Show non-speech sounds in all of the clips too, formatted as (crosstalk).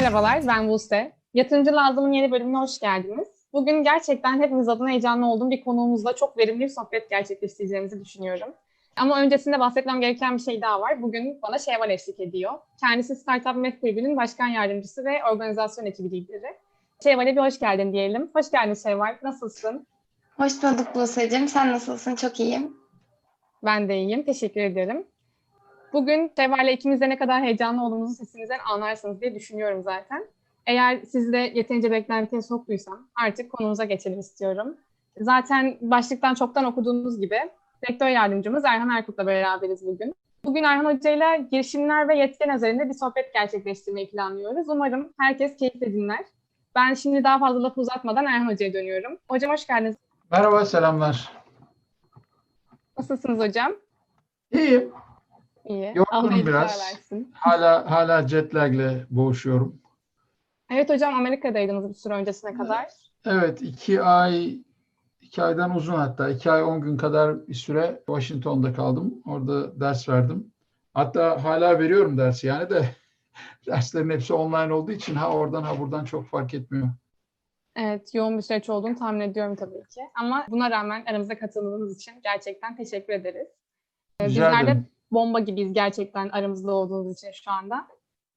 merhabalar, ben Buse. Yatırımcı Lazım'ın yeni bölümüne hoş geldiniz. Bugün gerçekten hepimiz adına heyecanlı olduğum bir konuğumuzla çok verimli bir sohbet gerçekleştireceğimizi düşünüyorum. Ama öncesinde bahsetmem gereken bir şey daha var. Bugün bana Şevval eşlik ediyor. Kendisi Startup Met Kulübü'nün başkan yardımcısı ve organizasyon ekibi lideri. Şevval'e bir hoş geldin diyelim. Hoş geldin Şevval, nasılsın? Hoş bulduk Buse'cim. Sen nasılsın? Çok iyiyim. Ben de iyiyim, teşekkür ederim. Bugün Şevval'le ikimiz de ne kadar heyecanlı olduğumuzu sesimizden anlarsınız diye düşünüyorum zaten. Eğer sizi de yeterince beklentiye soktuysam artık konumuza geçelim istiyorum. Zaten başlıktan çoktan okuduğunuz gibi rektör yardımcımız Erhan Erkut'la beraberiz bugün. Bugün Erhan Hoca ile girişimler ve yetken üzerinde bir sohbet gerçekleştirmeyi planlıyoruz. Umarım herkes keyifle dinler. Ben şimdi daha fazla lafı uzatmadan Erhan Hoca'ya dönüyorum. Hocam hoş geldiniz. Merhaba, selamlar. Nasılsınız hocam? İyiyim. İyi. Yorgunum biraz. versin. Hala hala jet lag'le boğuşuyorum. Evet hocam Amerika'daydınız bir süre öncesine kadar. Evet, iki ay, iki aydan uzun hatta. iki ay on gün kadar bir süre Washington'da kaldım. Orada ders verdim. Hatta hala veriyorum dersi yani de (laughs) derslerin hepsi online olduğu için ha oradan ha buradan çok fark etmiyor. Evet, yoğun bir süreç olduğunu tahmin ediyorum tabii ki. Ama buna rağmen aramıza katıldığınız için gerçekten teşekkür ederiz. Ee, Rica Bizler de ederim. Bomba gibiyiz gerçekten aramızda olduğunuz için şu anda.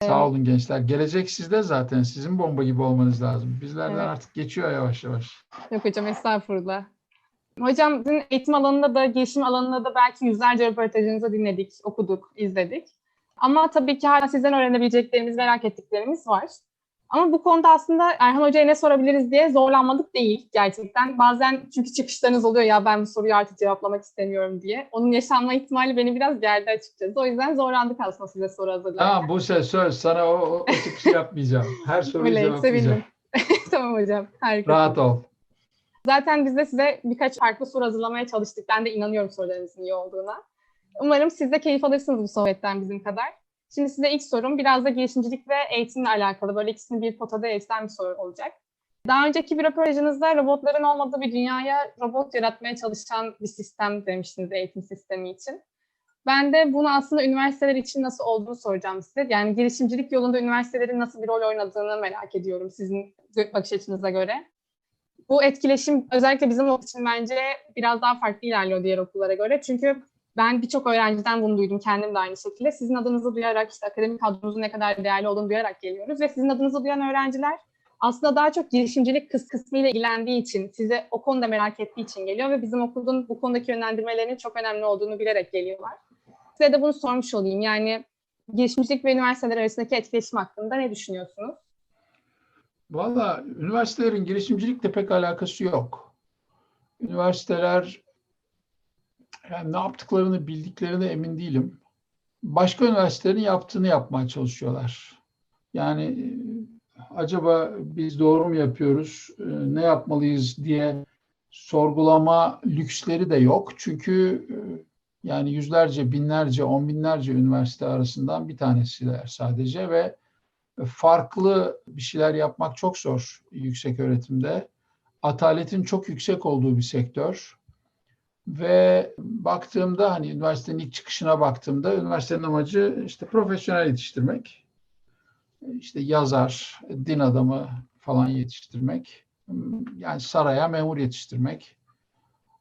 Sağ olun gençler. Gelecek sizde zaten. Sizin bomba gibi olmanız lazım. Bizlerden Evet. artık geçiyor yavaş yavaş. Yok hocam estağfurullah. Hocam sizin eğitim alanında da, gelişim alanında da belki yüzlerce röportajınızı dinledik, okuduk, izledik. Ama tabii ki hala sizden öğrenebileceklerimiz, merak ettiklerimiz var. Ama bu konuda aslında Erhan Hoca'ya ne sorabiliriz diye zorlanmadık değil gerçekten. Bazen çünkü çıkışlarınız oluyor ya ben bu soruyu artık cevaplamak istemiyorum diye. Onun yaşanma ihtimali beni biraz gerdi açıkçası. O yüzden zorlandık aslında size soru hazırlarken. Tamam bu söz söz. Sana o, o, o şey yapmayacağım. Her soruyu Öyle, cevaplayacağım. (laughs) tamam hocam, harika. Rahat ol. Zaten biz de size birkaç farklı soru hazırlamaya çalıştık. Ben de inanıyorum sorularınızın iyi olduğuna. Umarım siz de keyif alırsınız bu sohbetten bizim kadar. Şimdi size ilk sorum biraz da girişimcilik ve eğitimle alakalı. Böyle ikisini bir potada erişten bir soru olacak. Daha önceki bir röportajınızda robotların olmadığı bir dünyaya robot yaratmaya çalışan bir sistem demiştiniz eğitim sistemi için. Ben de bunu aslında üniversiteler için nasıl olduğunu soracağım size. Yani girişimcilik yolunda üniversitelerin nasıl bir rol oynadığını merak ediyorum sizin bakış açınıza göre. Bu etkileşim özellikle bizim okul için bence biraz daha farklı ilerliyor diğer okullara göre. Çünkü ben birçok öğrenciden bunu duydum, kendim de aynı şekilde. Sizin adınızı duyarak, işte akademik kadronuzun ne kadar değerli olduğunu duyarak geliyoruz. Ve sizin adınızı duyan öğrenciler aslında daha çok girişimcilik kıs kısmıyla ilgilendiği için, size o konuda merak ettiği için geliyor ve bizim okulun bu konudaki yönlendirmelerinin çok önemli olduğunu bilerek geliyorlar. Size de bunu sormuş olayım. Yani girişimcilik ve üniversiteler arasındaki etkileşim hakkında ne düşünüyorsunuz? Valla üniversitelerin girişimcilikle pek alakası yok. Üniversiteler yani ne yaptıklarını bildiklerine emin değilim. Başka üniversitelerin yaptığını yapmaya çalışıyorlar. Yani e, acaba biz doğru mu yapıyoruz, e, ne yapmalıyız diye sorgulama lüksleri de yok. Çünkü e, yani yüzlerce, binlerce, on binlerce üniversite arasından bir tanesiler sadece ve farklı bir şeyler yapmak çok zor yüksek öğretimde. Ataletin çok yüksek olduğu bir sektör. Ve baktığımda hani üniversitenin ilk çıkışına baktığımda üniversitenin amacı işte profesyonel yetiştirmek. İşte yazar, din adamı falan yetiştirmek. Yani saraya memur yetiştirmek.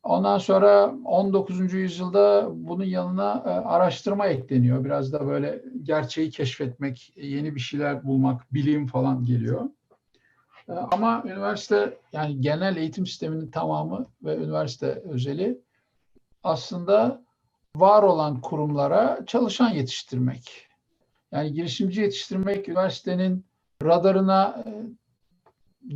Ondan sonra 19. yüzyılda bunun yanına e, araştırma ekleniyor. Biraz da böyle gerçeği keşfetmek, yeni bir şeyler bulmak, bilim falan geliyor. E, Ama üniversite yani genel eğitim sisteminin tamamı ve üniversite özeli aslında var olan kurumlara çalışan yetiştirmek. Yani girişimci yetiştirmek üniversitenin radarına e,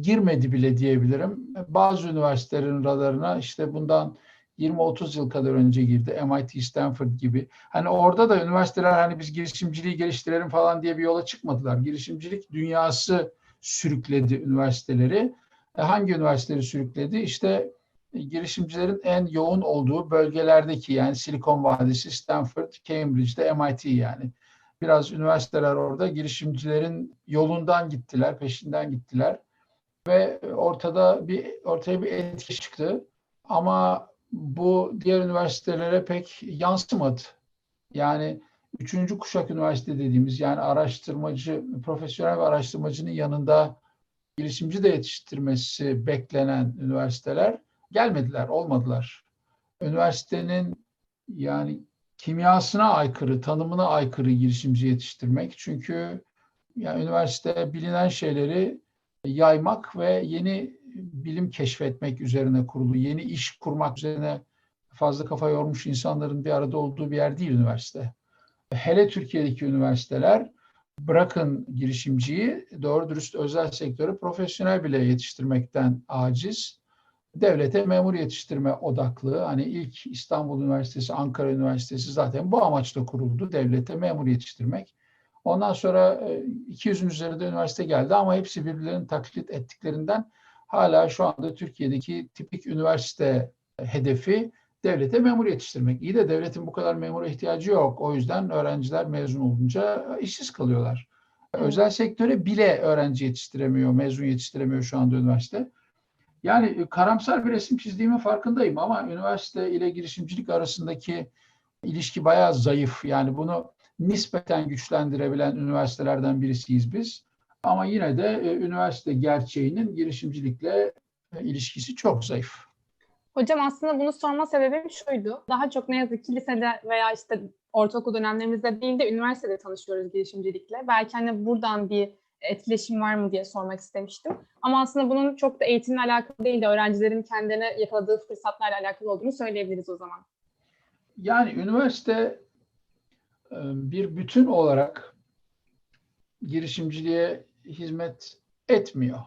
girmedi bile diyebilirim. Bazı üniversitelerin radarına işte bundan 20-30 yıl kadar önce girdi. MIT, Stanford gibi. Hani orada da üniversiteler hani biz girişimciliği geliştirelim falan diye bir yola çıkmadılar. Girişimcilik dünyası sürükledi üniversiteleri. E, hangi üniversiteleri sürükledi? İşte girişimcilerin en yoğun olduğu bölgelerdeki yani Silikon Vadisi, Stanford, Cambridge'de MIT yani. Biraz üniversiteler orada girişimcilerin yolundan gittiler, peşinden gittiler ve ortada bir ortaya bir etki çıktı. Ama bu diğer üniversitelere pek yansımadı. Yani üçüncü kuşak üniversite dediğimiz yani araştırmacı, profesyonel ve araştırmacının yanında girişimci de yetiştirmesi beklenen üniversiteler gelmediler, olmadılar. Üniversitenin yani kimyasına aykırı, tanımına aykırı girişimci yetiştirmek. Çünkü yani üniversite bilinen şeyleri yaymak ve yeni bilim keşfetmek üzerine kurulu, yeni iş kurmak üzerine fazla kafa yormuş insanların bir arada olduğu bir yer değil üniversite. Hele Türkiye'deki üniversiteler bırakın girişimciyi doğru dürüst özel sektörü profesyonel bile yetiştirmekten aciz. Devlete memur yetiştirme odaklı. Hani ilk İstanbul Üniversitesi, Ankara Üniversitesi zaten bu amaçla kuruldu. Devlete memur yetiştirmek. Ondan sonra 200'ün üzerinde üniversite geldi ama hepsi birbirlerinin taklit ettiklerinden hala şu anda Türkiye'deki tipik üniversite hedefi devlete memur yetiştirmek. İyi de devletin bu kadar memura ihtiyacı yok. O yüzden öğrenciler mezun olunca işsiz kalıyorlar. Özel sektöre bile öğrenci yetiştiremiyor, mezun yetiştiremiyor şu anda üniversite. Yani karamsar bir resim çizdiğimin farkındayım ama üniversite ile girişimcilik arasındaki ilişki bayağı zayıf. Yani bunu nispeten güçlendirebilen üniversitelerden birisiyiz biz. Ama yine de e, üniversite gerçeğinin girişimcilikle e, ilişkisi çok zayıf. Hocam aslında bunu sorma sebebim şuydu. Daha çok ne yazık ki lisede veya işte ortaokul dönemlerimizde değil de üniversitede tanışıyoruz girişimcilikle. Belki hani buradan bir etkileşim var mı diye sormak istemiştim. Ama aslında bunun çok da eğitimle alakalı değil de öğrencilerin kendine yakaladığı fırsatlarla alakalı olduğunu söyleyebiliriz o zaman. Yani üniversite e, bir bütün olarak girişimciliğe hizmet etmiyor.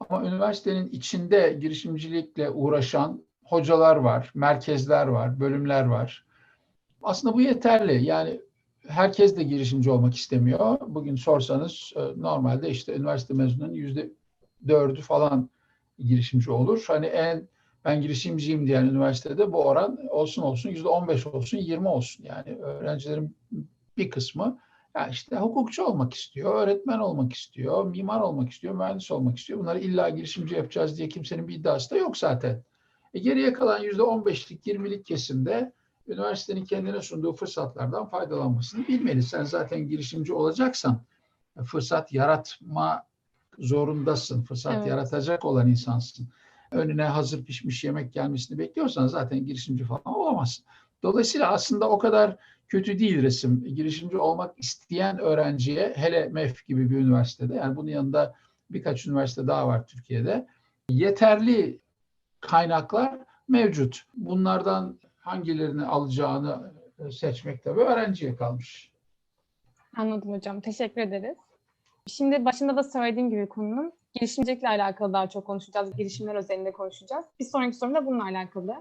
Ama üniversitenin içinde girişimcilikle uğraşan hocalar var, merkezler var, bölümler var. Aslında bu yeterli. Yani herkes de girişimci olmak istemiyor. Bugün sorsanız e, normalde işte üniversite mezununun yüzde dördü falan girişimci olur. Hani en ben girişimciyim diyen üniversitede bu oran olsun olsun yüzde on beş olsun, yirmi olsun. Yani öğrencilerin bir kısmı ya işte hukukçu olmak istiyor, öğretmen olmak istiyor, mimar olmak istiyor, mühendis olmak istiyor. Bunları illa girişimci yapacağız diye kimsenin bir iddiası da yok zaten. E geriye kalan yüzde on beşlik, yirmilik kesimde üniversitenin kendine sunduğu fırsatlardan faydalanmasını bilmeli. Sen zaten girişimci olacaksan fırsat yaratma zorundasın. Fırsat Evet. yaratacak olan insansın. Önüne hazır pişmiş yemek gelmesini bekliyorsan zaten girişimci falan olamazsın. Dolayısıyla aslında o kadar kötü değil resim. Girişimci olmak isteyen öğrenciye hele MEF gibi bir üniversitede yani bunun yanında birkaç üniversite daha var Türkiye'de. Yeterli kaynaklar mevcut. Bunlardan hangilerini alacağını seçmek tabii öğrenciye kalmış. Anladım hocam. Teşekkür ederiz. Şimdi başında da söylediğim gibi konunun girişimcilikle alakalı daha çok konuşacağız. Girişimler özelinde konuşacağız. Bir sonraki sorum da bununla alakalı.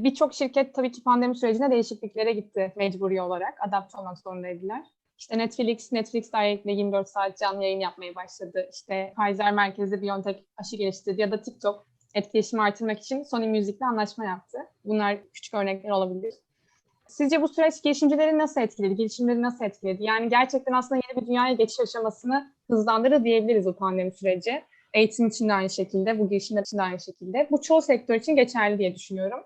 Birçok şirket tabii ki pandemi sürecinde değişikliklere gitti mecburi olarak. Adapte olmak zorundaydılar. İşte Netflix, Netflix Direct'le 24 saat canlı yayın yapmaya başladı. İşte Pfizer merkezli BioNTech aşı geliştirdi ya da TikTok etkileşimi artırmak için Sony Music'le anlaşma yaptı. Bunlar küçük örnekler olabilir. Sizce bu süreç girişimcileri nasıl etkiledi? Girişimleri nasıl etkiledi? Yani gerçekten aslında yeni bir dünyaya geçiş aşamasını hızlandırdı diyebiliriz bu pandemi süreci. Eğitim için de aynı şekilde, bu girişimler için de aynı şekilde. Bu çoğu sektör için geçerli diye düşünüyorum.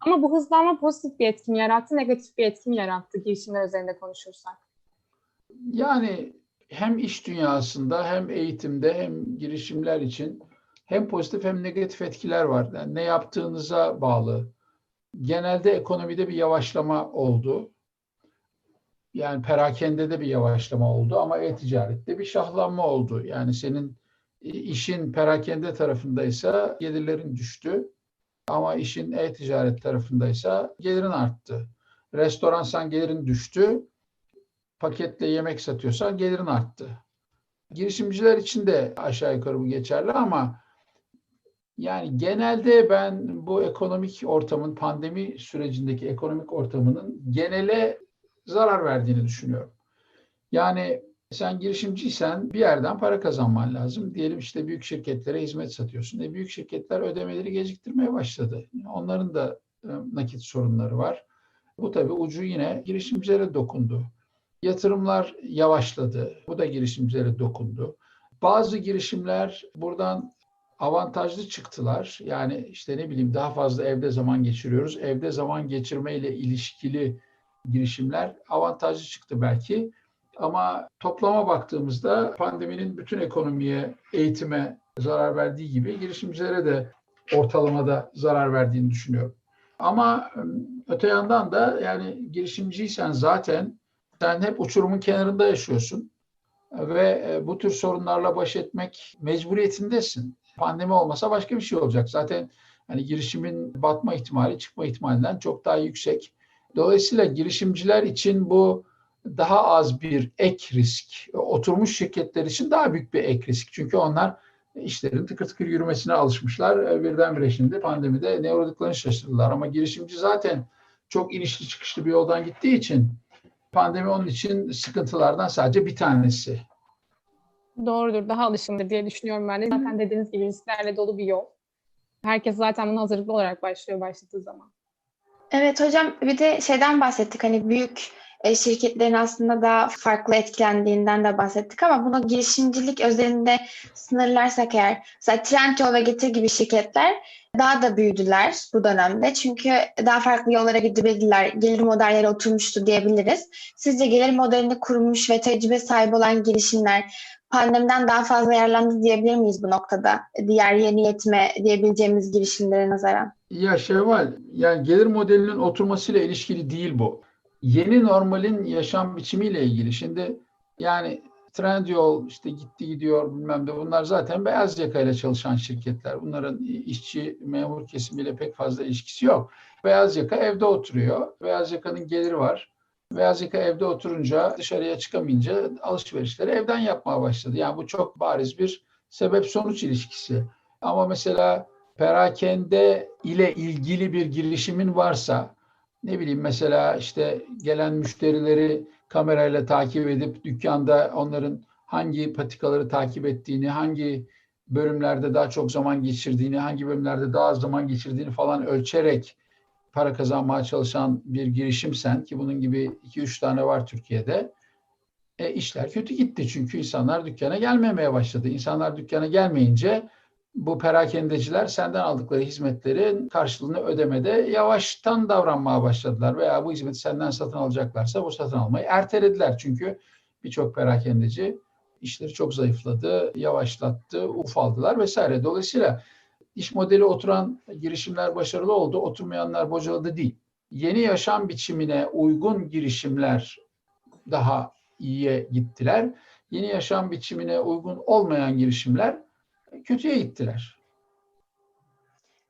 Ama bu hızlanma pozitif bir etki mi yarattı, negatif bir etki mi yarattı girişimler üzerinde konuşursak? Yani hem iş dünyasında hem eğitimde hem girişimler için hem pozitif hem negatif etkiler var. Yani ne yaptığınıza bağlı. Genelde ekonomide bir yavaşlama oldu. Yani perakendede bir yavaşlama oldu ama e-ticarette bir şahlanma oldu. Yani senin işin perakende tarafındaysa gelirlerin düştü. Ama işin e-ticaret tarafındaysa gelirin arttı. Restoransan gelirin düştü. Paketle yemek satıyorsan gelirin arttı. Girişimciler için de aşağı yukarı bu geçerli ama yani genelde ben bu ekonomik ortamın, pandemi sürecindeki ekonomik ortamının genele zarar verdiğini düşünüyorum. Yani sen girişimciysen bir yerden para kazanman lazım. Diyelim işte büyük şirketlere hizmet satıyorsun. E büyük şirketler ödemeleri geciktirmeye başladı. Onların da e, nakit sorunları var. Bu tabii ucu yine girişimcilere dokundu. Yatırımlar yavaşladı. Bu da girişimcilere dokundu. Bazı girişimler buradan avantajlı çıktılar. Yani işte ne bileyim daha fazla evde zaman geçiriyoruz. Evde zaman geçirmeyle ilişkili girişimler avantajlı çıktı belki. Ama toplama baktığımızda pandeminin bütün ekonomiye, eğitime zarar verdiği gibi girişimcilere de ortalamada zarar verdiğini düşünüyorum. Ama öte yandan da yani girişimciysen zaten sen hep uçurumun kenarında yaşıyorsun ve e, bu tür sorunlarla baş etmek mecburiyetindesin. Pandemi olmasa başka bir şey olacak. Zaten hani girişimin batma ihtimali çıkma ihtimalinden çok daha yüksek. Dolayısıyla girişimciler için bu daha az bir ek risk. Oturmuş şirketler için daha büyük bir ek risk. Çünkü onlar işlerin tıkır tıkır yürümesine alışmışlar. Birdenbire şimdi pandemide ne uğradıklarını şaşırdılar. Ama girişimci zaten çok inişli çıkışlı bir yoldan gittiği için pandemi onun için sıkıntılardan sadece bir tanesi. Doğrudur, daha alışımdır diye düşünüyorum ben de. Zaten dediğiniz gibi risklerle dolu bir yol. Herkes zaten buna hazırlıklı olarak başlıyor başladığı zaman. Evet hocam bir de şeyden bahsettik hani büyük e, şirketlerin aslında daha farklı etkilendiğinden de bahsettik ama bunu girişimcilik özelinde sınırlarsak eğer mesela Trendyol ve Getir gibi şirketler daha da büyüdüler bu dönemde. Çünkü daha farklı yollara gidebildiler. Gelir modelleri oturmuştu diyebiliriz. Sizce gelir modelini kurmuş ve tecrübe sahibi olan girişimler pandemiden daha fazla yararlandı diyebilir miyiz bu noktada? Diğer yeni yetme diyebileceğimiz girişimlere nazaran. Ya Şevval, yani gelir modelinin oturmasıyla ilişkili değil bu. Yeni normalin yaşam biçimiyle ilgili. Şimdi yani Trendyol işte gitti gidiyor bilmem de bunlar zaten beyaz yakayla çalışan şirketler. Bunların işçi memur kesimiyle pek fazla ilişkisi yok. Beyaz yaka evde oturuyor. Beyaz yakanın geliri var. Beyaz yaka evde oturunca dışarıya çıkamayınca alışverişleri evden yapmaya başladı. Yani bu çok bariz bir sebep sonuç ilişkisi. Ama mesela perakende ile ilgili bir girişimin varsa ne bileyim mesela işte gelen müşterileri kamerayla takip edip dükkanda onların hangi patikaları takip ettiğini, hangi bölümlerde daha çok zaman geçirdiğini, hangi bölümlerde daha az zaman geçirdiğini falan ölçerek para kazanmaya çalışan bir girişimsen ki bunun gibi 2-3 tane var Türkiye'de. E, işler kötü gitti çünkü insanlar dükkana gelmemeye başladı. İnsanlar dükkana gelmeyince bu perakendeciler senden aldıkları hizmetlerin karşılığını ödemede yavaştan davranmaya başladılar veya bu hizmeti senden satın alacaklarsa bu satın almayı ertelediler. Çünkü birçok perakendeci işleri çok zayıfladı, yavaşlattı, ufaldılar vesaire. Dolayısıyla iş modeli oturan girişimler başarılı oldu, oturmayanlar bocaladı değil. Yeni yaşam biçimine uygun girişimler daha iyiye gittiler. Yeni yaşam biçimine uygun olmayan girişimler kötüye gittiler.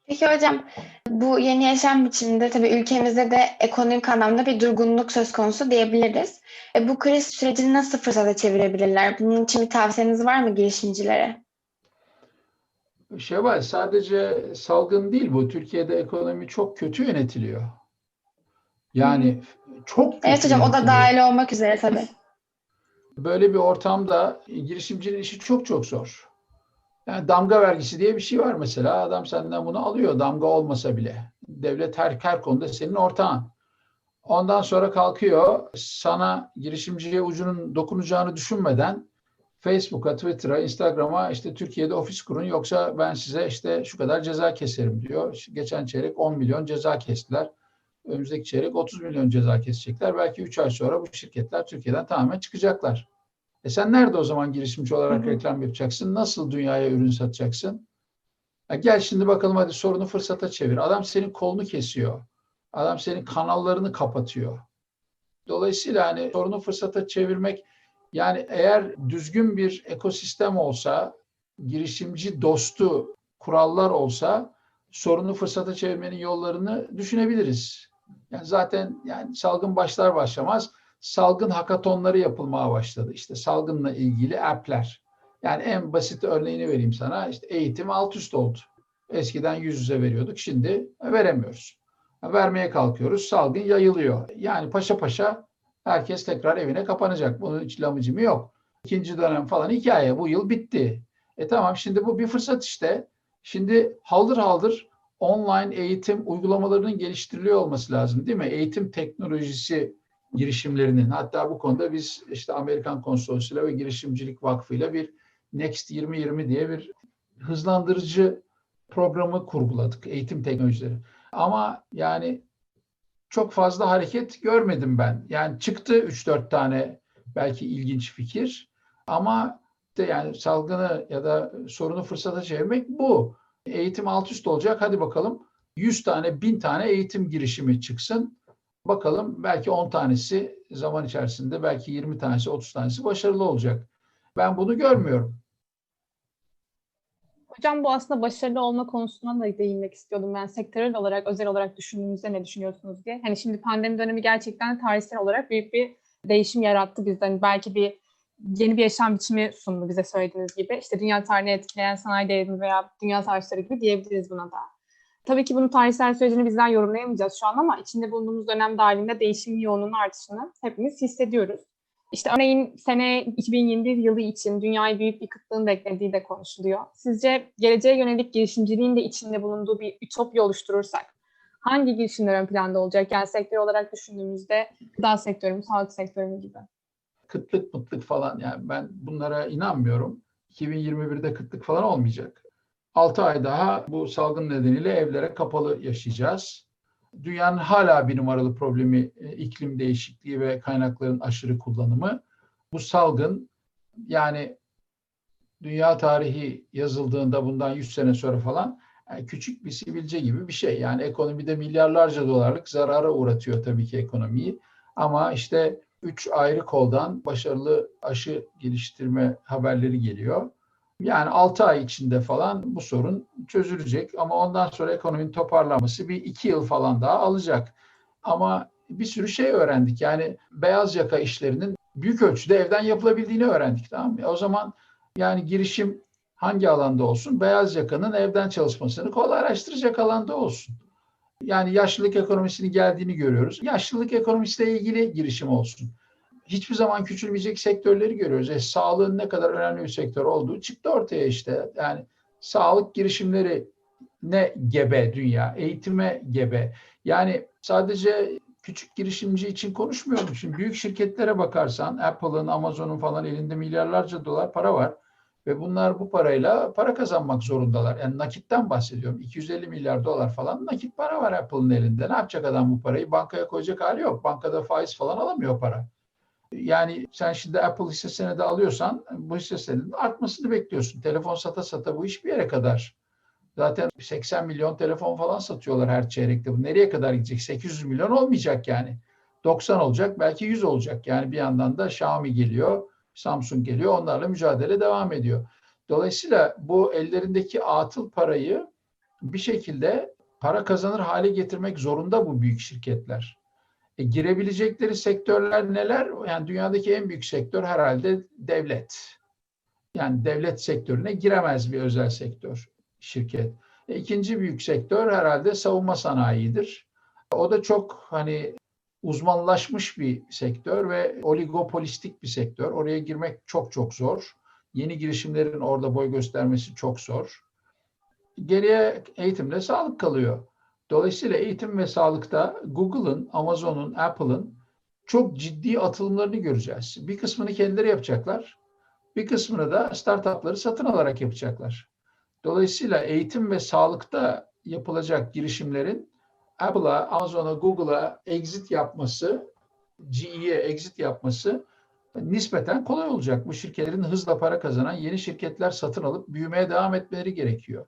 Peki hocam bu yeni yaşam biçiminde tabii ülkemizde de ekonomik anlamda bir durgunluk söz konusu diyebiliriz. E, bu kriz sürecini nasıl fırsata çevirebilirler? Bunun için bir tavsiyeniz var mı girişimcilere? Şevval sadece salgın değil bu. Türkiye'de ekonomi çok kötü yönetiliyor. Yani çok kötü Evet hocam o da dahil olmak üzere tabii. (laughs) Böyle bir ortamda girişimcinin işi çok çok zor. Yani damga vergisi diye bir şey var mesela. Adam senden bunu alıyor damga olmasa bile. Devlet her, her konuda senin ortağın. Ondan sonra kalkıyor sana girişimciye ucunun dokunacağını düşünmeden Facebook'a, Twitter'a, Instagram'a işte Türkiye'de ofis kurun yoksa ben size işte şu kadar ceza keserim diyor. Geçen çeyrek 10 milyon ceza kestiler. Önümüzdeki çeyrek 30 milyon ceza kesecekler. Belki 3 ay sonra bu şirketler Türkiye'den tamamen çıkacaklar. E sen nerede o zaman girişimci olarak Hı hı. reklam yapacaksın? Nasıl dünyaya ürün satacaksın? Ya gel şimdi bakalım hadi sorunu fırsata çevir. Adam senin kolunu kesiyor. Adam senin kanallarını kapatıyor. Dolayısıyla hani sorunu fırsata çevirmek yani eğer düzgün bir ekosistem olsa, girişimci dostu kurallar olsa sorunu fırsata çevirmenin yollarını düşünebiliriz. Yani zaten yani salgın başlar başlamaz salgın hakatonları yapılmaya başladı. İşte salgınla ilgili app'ler. Yani en basit örneğini vereyim sana. İşte eğitim alt üst oldu. Eskiden yüz yüze veriyorduk. Şimdi veremiyoruz. Vermeye kalkıyoruz. Salgın yayılıyor. Yani paşa paşa herkes tekrar evine kapanacak. Bunun hiç lamıcımı yok. İkinci dönem falan hikaye. Bu yıl bitti. E tamam şimdi bu bir fırsat işte. Şimdi haldır haldır online eğitim uygulamalarının geliştiriliyor olması lazım değil mi? Eğitim teknolojisi girişimlerinin hatta bu konuda biz işte Amerikan Konsolosluğu'yla ve Girişimcilik Vakfı'yla bir Next 2020 diye bir hızlandırıcı programı kurguladık eğitim teknolojileri. Ama yani çok fazla hareket görmedim ben. Yani çıktı 3-4 tane belki ilginç fikir ama de yani salgını ya da sorunu fırsata çevirmek bu. Eğitim alt üst olacak. Hadi bakalım 100 tane, 1000 tane eğitim girişimi çıksın. Bakalım belki 10 tanesi zaman içerisinde, belki 20 tanesi, 30 tanesi başarılı olacak. Ben bunu görmüyorum. Hocam bu aslında başarılı olma konusuna da değinmek istiyordum ben. Sektörel olarak, özel olarak düşündüğünüzde ne düşünüyorsunuz diye. Hani şimdi pandemi dönemi gerçekten tarihsel olarak büyük bir değişim yarattı bizden. Hani belki bir yeni bir yaşam biçimi sundu bize söylediğiniz gibi. İşte dünya tarihini etkileyen sanayi devrimi veya dünya savaşları gibi diyebiliriz buna da. Tabii ki bunun tarihsel sürecini bizler yorumlayamayacağız şu an ama içinde bulunduğumuz dönem dahilinde değişim yoğunluğunun artışını hepimiz hissediyoruz. İşte örneğin sene 2021 yılı için dünyayı büyük bir kıtlığın beklediği de konuşuluyor. Sizce geleceğe yönelik girişimciliğin de içinde bulunduğu bir ütopya oluşturursak hangi girişimler ön planda olacak? Yani sektör olarak düşündüğümüzde gıda sektörü mü, sağlık sektörü mü gibi. Kıtlık mıtlık falan yani ben bunlara inanmıyorum. 2021'de kıtlık falan olmayacak. 6 ay daha bu salgın nedeniyle evlere kapalı yaşayacağız. Dünyanın hala bir numaralı problemi e, iklim değişikliği ve kaynakların aşırı kullanımı. Bu salgın yani dünya tarihi yazıldığında bundan 100 sene sonra falan yani küçük bir sivilce gibi bir şey. Yani ekonomide milyarlarca dolarlık zarara uğratıyor tabii ki ekonomiyi. Ama işte üç ayrı koldan başarılı aşı geliştirme haberleri geliyor. Yani 6 ay içinde falan bu sorun çözülecek ama ondan sonra ekonominin toparlanması bir iki yıl falan daha alacak. Ama bir sürü şey öğrendik. Yani beyaz yaka işlerinin büyük ölçüde evden yapılabildiğini öğrendik. Tamam mı? O zaman yani girişim hangi alanda olsun? Beyaz yakanın evden çalışmasını kolaylaştıracak alanda olsun. Yani yaşlılık ekonomisinin geldiğini görüyoruz. Yaşlılık ekonomisiyle ilgili girişim olsun hiçbir zaman küçülmeyecek sektörleri görüyoruz. E, sağlığın ne kadar önemli bir sektör olduğu çıktı ortaya işte. Yani sağlık girişimleri ne gebe dünya, eğitime gebe. Yani sadece küçük girişimci için konuşmuyorum. Şimdi büyük şirketlere bakarsan Apple'ın, Amazon'un falan elinde milyarlarca dolar para var. Ve bunlar bu parayla para kazanmak zorundalar. Yani nakitten bahsediyorum. 250 milyar dolar falan nakit para var Apple'ın elinde. Ne yapacak adam bu parayı? Bankaya koyacak hali yok. Bankada faiz falan alamıyor para. Yani sen şimdi Apple hisse senedi alıyorsan bu hisse senedinin artmasını bekliyorsun. Telefon sata sata bu iş bir yere kadar. Zaten 80 milyon telefon falan satıyorlar her çeyrekte. Bu nereye kadar gidecek? 800 milyon olmayacak yani. 90 olacak, belki 100 olacak. Yani bir yandan da Xiaomi geliyor, Samsung geliyor. Onlarla mücadele devam ediyor. Dolayısıyla bu ellerindeki atıl parayı bir şekilde para kazanır hale getirmek zorunda bu büyük şirketler. E, girebilecekleri sektörler neler? Yani dünyadaki en büyük sektör herhalde devlet. Yani devlet sektörüne giremez bir özel sektör, şirket. E, ikinci büyük sektör herhalde savunma sanayidir. O da çok hani uzmanlaşmış bir sektör ve oligopolistik bir sektör. Oraya girmek çok çok zor. Yeni girişimlerin orada boy göstermesi çok zor. Geriye eğitimle sağlık kalıyor. Dolayısıyla eğitim ve sağlıkta Google'ın, Amazon'un, Apple'ın çok ciddi atılımlarını göreceğiz. Bir kısmını kendileri yapacaklar. Bir kısmını da startupları satın alarak yapacaklar. Dolayısıyla eğitim ve sağlıkta yapılacak girişimlerin Apple'a, Amazon'a, Google'a exit yapması, GE'ye exit yapması nispeten kolay olacak. Bu şirketlerin hızla para kazanan yeni şirketler satın alıp büyümeye devam etmeleri gerekiyor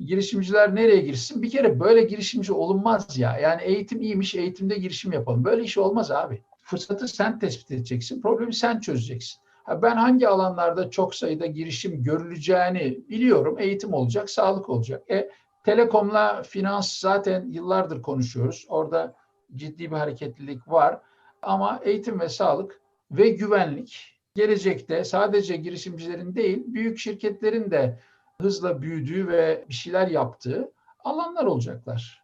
girişimciler nereye girsin? Bir kere böyle girişimci olunmaz ya. Yani eğitim iyiymiş, eğitimde girişim yapalım. Böyle iş olmaz abi. Fırsatı sen tespit edeceksin, problemi sen çözeceksin. Ha ben hangi alanlarda çok sayıda girişim görüleceğini biliyorum. Eğitim olacak, sağlık olacak. E, telekomla finans zaten yıllardır konuşuyoruz. Orada ciddi bir hareketlilik var. Ama eğitim ve sağlık ve güvenlik gelecekte sadece girişimcilerin değil, büyük şirketlerin de hızla büyüdüğü ve bir şeyler yaptığı alanlar olacaklar.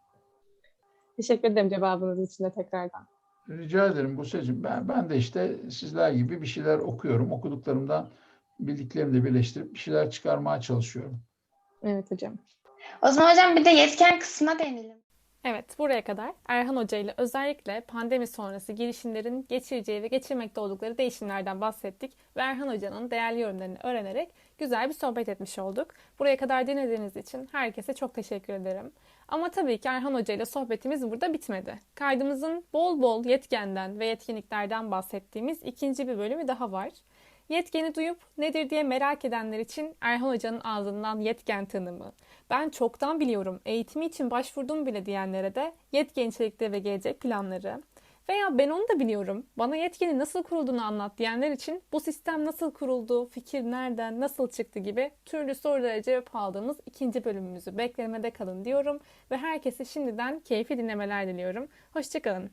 Teşekkür ederim cevabınız için de tekrardan. Rica ederim Buse'cim. Ben, ben de işte sizler gibi bir şeyler okuyorum. Okuduklarımdan bildiklerimi de birleştirip bir şeyler çıkarmaya çalışıyorum. Evet hocam. O zaman hocam bir de yetken kısmına değinelim. Evet, buraya kadar Erhan Hoca ile özellikle pandemi sonrası girişimlerin geçireceği ve geçirmekte oldukları değişimlerden bahsettik ve Erhan Hoca'nın değerli yorumlarını öğrenerek güzel bir sohbet etmiş olduk. Buraya kadar dinlediğiniz için herkese çok teşekkür ederim. Ama tabii ki Erhan Hoca ile sohbetimiz burada bitmedi. Kaydımızın bol bol yetkenden ve yetkinliklerden bahsettiğimiz ikinci bir bölümü daha var. Yetkeni duyup nedir diye merak edenler için Erhan Hoca'nın ağzından yetken tanımı, ben çoktan biliyorum, eğitimi için başvurdum bile diyenlere de yetken ve gelecek planları veya ben onu da biliyorum, bana yetkeni nasıl kurulduğunu anlat diyenler için bu sistem nasıl kuruldu, fikir nereden, nasıl çıktı gibi türlü sorulara cevap aldığımız ikinci bölümümüzü beklemede kalın diyorum ve herkese şimdiden keyifli dinlemeler diliyorum. Hoşçakalın.